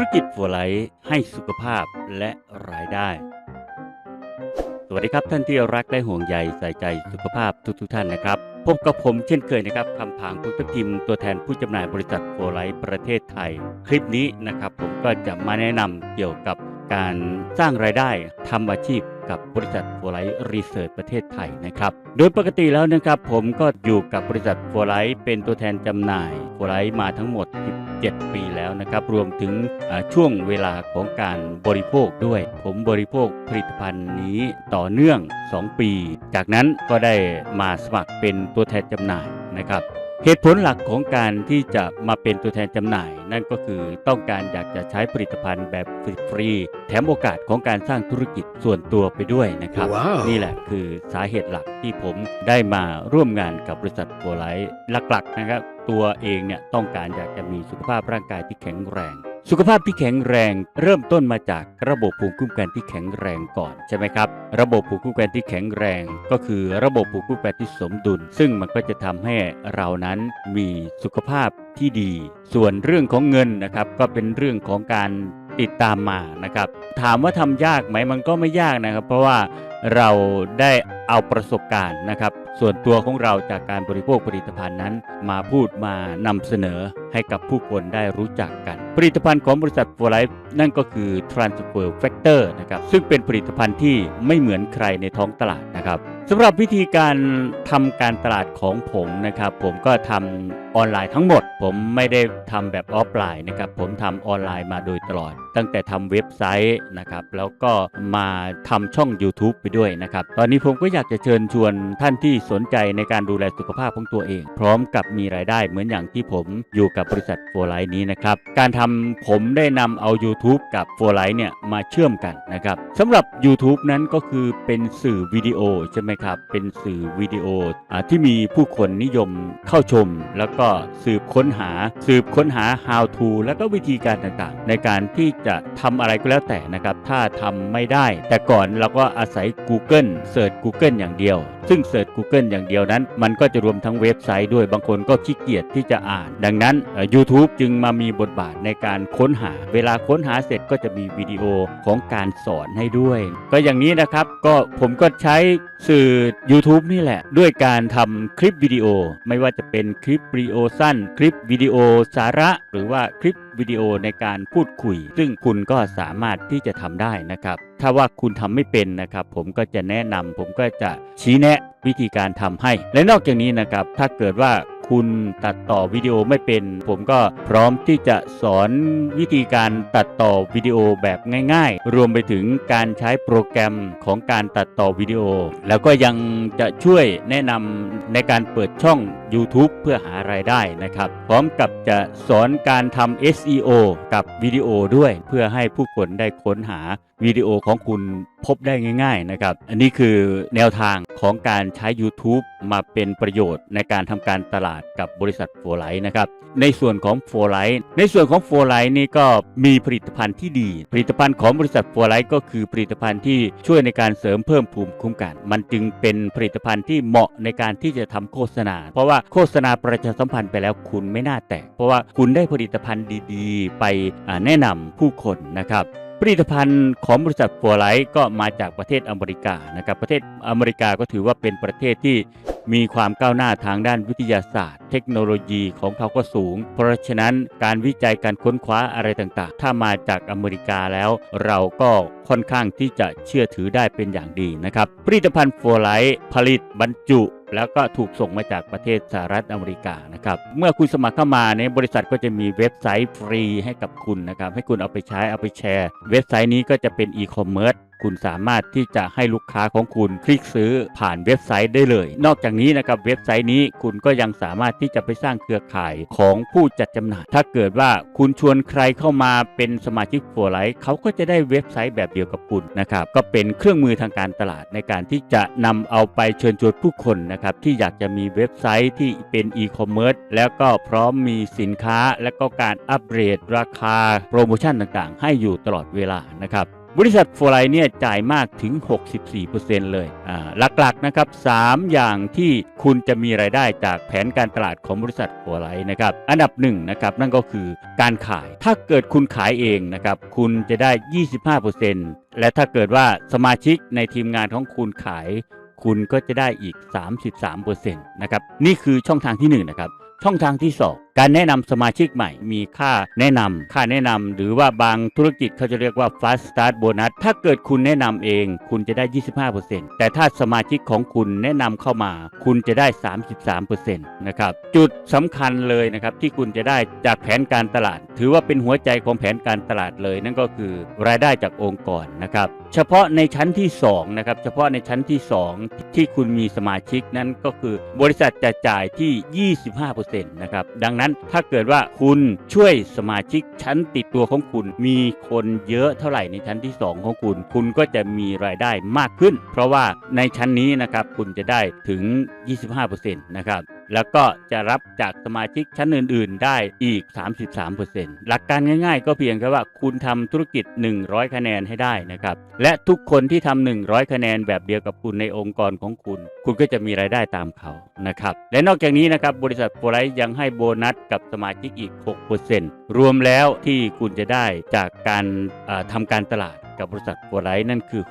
รกิจฟัวไลท์ให้สุขภาพและรายได้ สวัสดีครับท่านที่รักและห่วงใยใส่ใจสุขภาพทุกทท่านนะครับ พบกับผมเช่นเคยนะครับคำผางพุทธพิมพ์ตัวแทนผู้จำหน่ายบริษัทโฟไลท์ประเทศไทย คลิปนี้นะครับผมก็จะมาแนะนำเกี่ยวกับการสร้างรายได้ทำอาชีพกับบริษัทโฟไลท์รีเสิร์ชประเทศไทยนะครับ โดยปกติแล้วนะครับผมก็อยู่กับบริษัทโฟไลท์เป็นตัวแทนจำหน่ายโฟไลท์มาทั้งหมด 7 ปีแล้วนะครับ รวมถึงช่วงเวลาของการบริโภคด้วย ผมบริโภคผลิตภัณฑ์นี้ต่อเนื่อง 2 ปี จากนั้นก็ได้มาสมัครเป็นตัวแทนจำหน่ายนะครับ เหตุผลหลักของการที่จะมาเป็นตัวแทนจำหน่าย นั่นก็คือต้องการอยากจะใช้ผลิตภัณฑ์แบบฟรีๆแถมโอกาสของการสร้างธุรกิจส่วนตัวไปด้วยนะครับ wow. นี่แหละคือสาเหตุหลักที่ผมได้มาร่วมงานกับบริษัทโกไลท์หลักๆนะครับ ตัวเองเนี่ยต้องการอยากจะมีสุขภาพร่างกายที่แข็งแรง สุขภาพที่แข็งแรงเริ่มต้นมาจากระบบภูมิคุ้มกันที่แข็งแรงก่อนใช่ไหมครับ ระบบภูมิคุ้มกันที่แข็งแรง ก็คือระบบภูมิคุ้มกันที่สมดุล ซึ่งมันก็จะทำให้เรานั้นมีสุขภาพที่ดี ส่วนเรื่องของเงินนะครับก็เป็นเรื่องของการติดตามมานะครับ ถามว่าทำยากไหมมันก็ไม่ยากนะครับ เพราะว่าเราได้ เอาประสบการณ์นะครับ ส่วนตัวของเราจากการบริโภคผลิตภัณฑ์นั้น มาพูดมานำเสนอให้กับผู้คนได้รู้จักกัน ผลิตภัณฑ์ของบริษัท f o r l i f e นั่นก็คือ Transfer Factor นะครับซึ่งเป็นผลิตภัณฑ์ที่ไม่เหมือนใครในท้องตลาดนะครับสำหรับวิธีการทำการตลาดของผมนะครับผมก็ทำออนไลน์ทั้งหมด ผมไม่ได้ทำแบบออฟไลน์นะครับผมทำออนไลน์มาโดยตลอด ตั้งแต่ทำเว็บไซต์นะครับแล้วก็มาทำช่อง YouTube ไปด้วยนะครับตอนนี้ผมก็อยากากจะเชิญชวนท่านที่สนใจในการดูแลสุขภาพของตัวเอง พร้อมกับมีรายได้เหมือนอย่างที่ผมอยู่กับบริษัทโฟไลท์นี้นะครับ การทำผมได้นำเอา YouTube กับโฟไลท์เนี่ยมาเชื่อมกันนะครับสำหรับ YouTube นั้นก็คือเป็นสื่อวิดีโอใช่ไหมครับ เป็นสื่อวิดีโออที่มีผู้คนนิยมเข้าชม แล้วก็สืบค้นหา สืบค้นหา how to แล้วก็วิธีการต่างๆ ในการที่จะทำอะไรก็แล้วแต่นะครับ ถ้าทำไม่ได้ แต่ก่อนเราก็อาศัย Google เสิร์ช Google อย่างเดียว ซึ่งเสิร์ช Google อย่างเดียวนั้น มันก็จะรวมทั้งเว็บไซต์ด้วยบางคนก็ขี้เกียจที่จะอ่าน ดังนั้น YouTube จึงมามีบทบาทในการค้นหา เวลาค้นหาเสร็จก็จะมีวิดีโอของการสอนให้ด้วย ก็อย่างนี้นะครับก็ผมก็ใช้สื่อ YouTube นี่แหละ ด้วยการทำคลิปวิดีโอ ไม่ว่าจะเป็นคลิปวิดีโอสั้น คลิปวิดีโอสาระ หรือว่าคลิป วิดีโอในการพูดคุย ซึ่งคุณก็สามารถที่จะทำได้นะครับ ถ้าว่าคุณทำไม่เป็นนะครับ ผมก็จะแนะนำผมก็จะชี้แนะวิธีการทำให้ และนอกจากนี้นะครับ ถ้าเกิดว่า คุณตัดต่อวิดีโอไม่เป็น ผมก็พร้อมที่จะสอนวิธีการตัดต่อวิดีโอแบบง่าย ๆ รวมไปถึงการใช้โปรแกรมของการตัดต่อวิดีโอ แล้วก็ยังจะช่วยแนะนำในการเปิดช่อง YouTube เพื่อหารายได้นะครับ พร้อมกับจะสอนการทำ SEO กับวิดีโอด้วยเพื่อให้ผู้คนได้ค้นหาวิดีโอของคุณพบได้ง่าย ๆนะครับ อันนี้คือแนวทาง ของการใช้ YouTube มาเป็นประโยชน์ในการทำการตลาดกับบริษัทโฟไลท์นะครับ ในส่วนของโฟไลท์ในส่วนของโฟไลท์นี่ก็มีผลิตภัณฑ์ที่ดี ผลิตภัณฑ์ของบริษัทโฟไลท์ก็คือผลิตภัณฑ์ที่ช่วยในการเสริมเพิ่มภูมิคุ้มกัน มันจึงเป็นผลิตภัณฑ์ที่เหมาะในการที่จะทำโฆษณา เพราะว่าโฆษณาประชาสัมพันธ์ไปแล้วคุณไม่น่าแตก เพราะว่าคุณได้ผลิตภัณฑ์ดี ๆ ไปแนะนำผู้คนนะครับ ผลิตภัณฑ์ของบริษัทฟัวไลท์ก็มาจากประเทศอเมริกานะครับประเทศอเมริกาก็ถือว่าเป็นประเทศที่มีความก้าวหน้าทางด้านวิทยาศาสตร์ เทคโนโลยีของเขาก็สูง เพราะฉะนั้นการวิจัยการค้นคว้าอะไรต่างๆ ถ้ามาจากอเมริกาแล้วเราก็ค่อนข้างที่จะเชื่อถือได้เป็นอย่างดีนะครับผลิตภัณฑ์ฟัวไลท์ผลิตบรรจุ แล้วก็ถูกส่งมาจากประเทศสหรัฐอเมริกานะครับ เมื่อคุณสมัครเข้ามาในยบริษัทก็จะมีเว็บไซต์ฟรีให้กับคุณนะครับ ให้คุณเอาไปใช้เอาไปแชร์ เว็บไซต์นี้ก็จะเป็นอีคอมเมิร์ซ คุณสามารถที่จะให้ลูกค้าของคุณคลิกซื้อผ่านเว็บไซต์ได้เลย นอกจากนี้นะครับเว็บไซต์นี้คุณก็ยังสามารถที่จะไปสร้างเครือข่ายของผู้จัดจำหน่าย ถ้าเกิดว่าคุณชวนใครเข้ามาเป็นสมาชิกโฟไลท์เขาก็จะได้เว็บไซต์แบบเดียวกับคุณนะครับก็เป็นเครื่องมือทางการตลาดในการที่จะนำเอาไปเชิญชวนผู้คนนะครับที่อยากจะมีเว็บไซต์ที่เป็นอีคอมเมิร์ซแล้วก็พร้อมมีสินค้าและก็การอัปเกรดราคาโปรโมชั่นต่างๆ ให้อยู่ตลอดเวลานะครับ บริษัทโฟไลเนี่ยจ่ายมากถึง 64%เลยอ่าหลักๆนะครับ 3 อย่างที่คุณจะมีรายได้จากแผนการตลาดของบริษัทโฟไลนะครับ อันดับหนึ่งนะครับนั่นก็คือการขาย ถ้าเกิดคุณขายเองนะครับ คุณจะได้ 25%และถ้าเกิดว่าสมาชิกในทีมงานของคุณขาย คุณก็จะได้อีก 33%นะครับ นี่คือช่องทางที่ 1 นะครับ ช่องทางที่ 2การแนะนำสมาชิกใหม่มีค่าแนะนำค่าแนะนำหรือว่าบางธุรกิจเขาจะเรียกว่า fast start bonus ถ้าเกิดคุณแนะนำเอง คุณจะได้ 25%แต่ถ้าสมาชิกของคุณแนะนำเข้ามา คุณจะได้ 33%นะครับจุดสำคัญเลยนะครับที่คุณจะได้จากแผนการตลาด ถือว่าเป็นหัวใจของแผนการตลาดเลย นั่นก็คือรายได้จากองค์กรนะครับเฉพาะในชั้นที่2นะครับเฉพาะในชั้นที่ 2 ที่คุณมีสมาชิกนั้นก็คือบริษัทจะจ่ายที่ 25%นะครับดังนั้นถ้าเกิดว่าคุณช่วยสมาชิกชั้นติดตัวของคุณ มีคนเยอะเท่าไหร่ในชั้นที่ 2 ของคุณ คุณก็จะมีรายได้มากขึ้น เพราะว่าในชั้นนี้นะครับคุณจะได้ถึง 25%นะครับ แล้วก็จะรับจากสมาชิกชั้นอื่น ๆ ได้อีก 33%หลักการง่าย ๆ ก็เพียงแค่ว่าคุณทำธุรกิจ 100 คะแนนให้ได้นะครับ และทุกคนที่ทำ100 คะแนนแบบเดียวกับคุณในองค์กรของคุณ คุณก็จะมีรายได้ตามเขานะครับ และนอกจากนี้นะครับบริษัทโฟไลท์ยังให้โบนัสกับสมาชิกอีก 6%รวมแล้วที่คุณจะได้จากการทำการตลาด กับบริษัทโฟไลท์นั่นคือ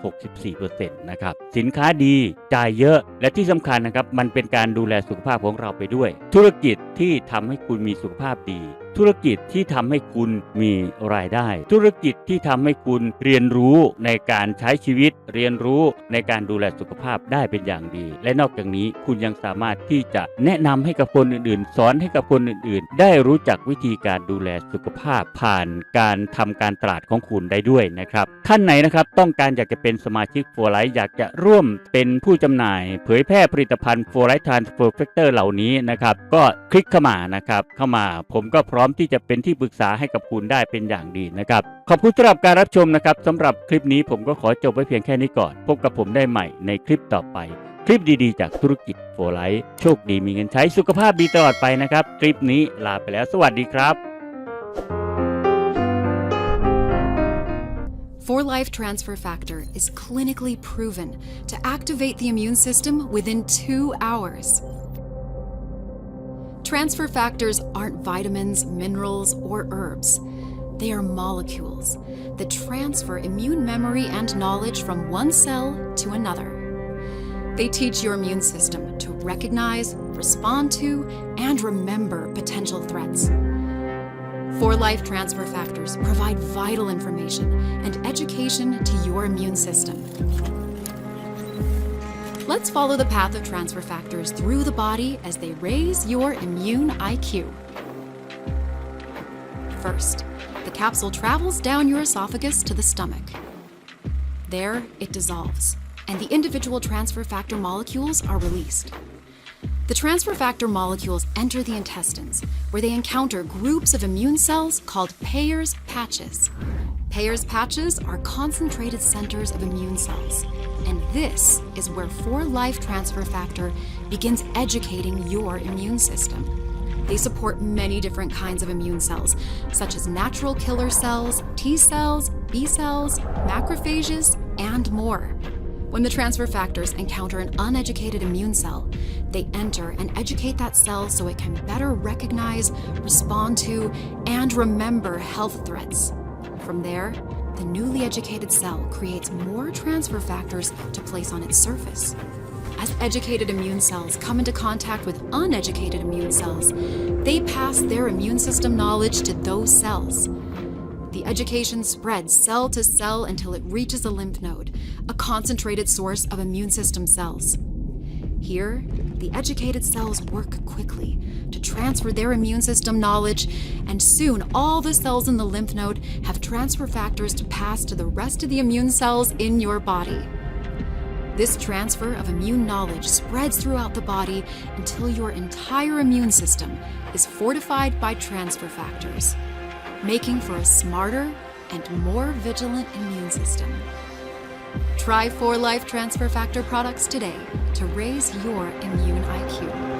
64%นะครับ สินค้าดีจ่ายเยอะ และที่สำคัญนะครับ มันเป็นการดูแลสุขภาพของเราไปด้วย ธุรกิจที่ทำให้คุณมีสุขภาพดี ธุรกิจที่ทำให้คุณมีรายได้ ธุรกิจที่ทำให้คุณเรียนรู้ในการใช้ชีวิต เรียนรู้ในการดูแลสุขภาพได้เป็นอย่างดี และนอกจากนี้คุณยังสามารถที่จะแนะนำให้กับคนอื่นๆ สอนให้กับคนอื่นๆ ได้รู้จักวิธีการดูแลสุขภาพผ่านการทำการตลาดของคุณได้ด้วยนะครับ ท่านไหนนะครับต้องการอยากจะเป็นสมาชิกโฟไลท์อยากจะร่วมเป็นผู้จำหน่าย เผยแพร่ผลิตภัณฑ์โฟไลท์ทานเฟอร์เฟกเตอร์เหล่านี้นะครับก็คลิกเข้ามานะครับเข้ามาผมก็พร้อมร้อมที่จะเป็นที่ปรึกษาให้กับคุณได้เป็นอย่างดีนะครับ ขอบคุณสำหรับการรับชมนะครับสำหรับคลิปนี้ผมก็ขอจบไว้เพียงแค่นี้ก่อน พบกับผมได้ใหม่ในคลิปต่อไป คลิปดีๆ จากธุรกิจโฟไลท์โชคดีมีเงินใช้สุขภาพดีตลอดไปนะครับ คลิปนี้ลาไปแล้ว สวัสดีครับ For Life Transfer Factor is clinically proven to activate the immune system within two hours. Transfer factors aren't vitamins, minerals, or herbs. They are molecules that transfer immune memory and knowledge from one cell to another. They teach your immune system to recognize, respond to, and remember potential threats. For Life Transfer Factors provide vital information and education to your immune system. Let's follow the path of transfer factors through the body as they raise your immune IQ. First, the capsule travels down your esophagus to the stomach. There, it dissolves, and the individual transfer factor molecules are released. The transfer factor molecules enter the intestines, where they encounter groups of immune cells called Payer's patches. Payer's patches are concentrated centers of immune cells, and this is where 4 Life Transfer Factor begins educating your immune system. They support many different kinds of immune cells, such as natural killer cells, T cells, B cells, macrophages, and more. When the transfer factors encounter an uneducated immune cell, they enter and educate that cell so it can better recognize, respond to, and remember health threats. From there, the newly educated cell creates more transfer factors to place on its surface. As educated immune cells come into contact with uneducated immune cells, they pass their immune system knowledge to those cells. The education spreads cell to cell until it reaches a lymph node, a concentrated source of immune system cells. Here, the educated cells work quickly to transfer their immune system knowledge, and soon all the cells in the lymph node have transfer factors to pass to the rest of the immune cells in your body. This transfer of immune knowledge spreads throughout the body until your entire immune system is fortified by transfer factors, making for a smarter and more vigilant immune system. Try 4 Life Transfer Factor products today to raise your immune IQ.